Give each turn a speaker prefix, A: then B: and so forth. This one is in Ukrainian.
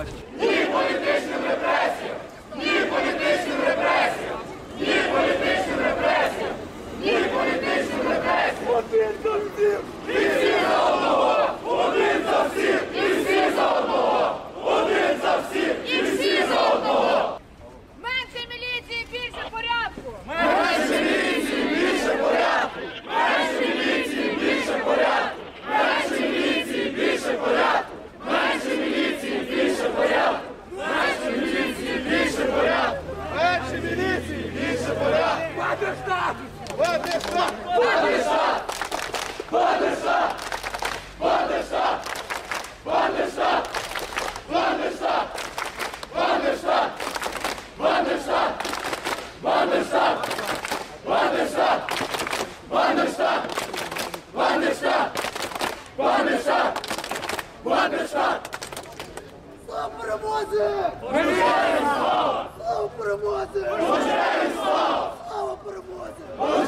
A: бачили. Ні політичним репресіям! Ні політичним репресіям! Ні політичним репресіям! Ні політичним
B: репресіям!
C: Батиша! Батиша! Батиша! Батиша! Батиша! Батиша! Батиша! Батиша!
D: Слава перемозі! слава! перемозі! Слава перемозі!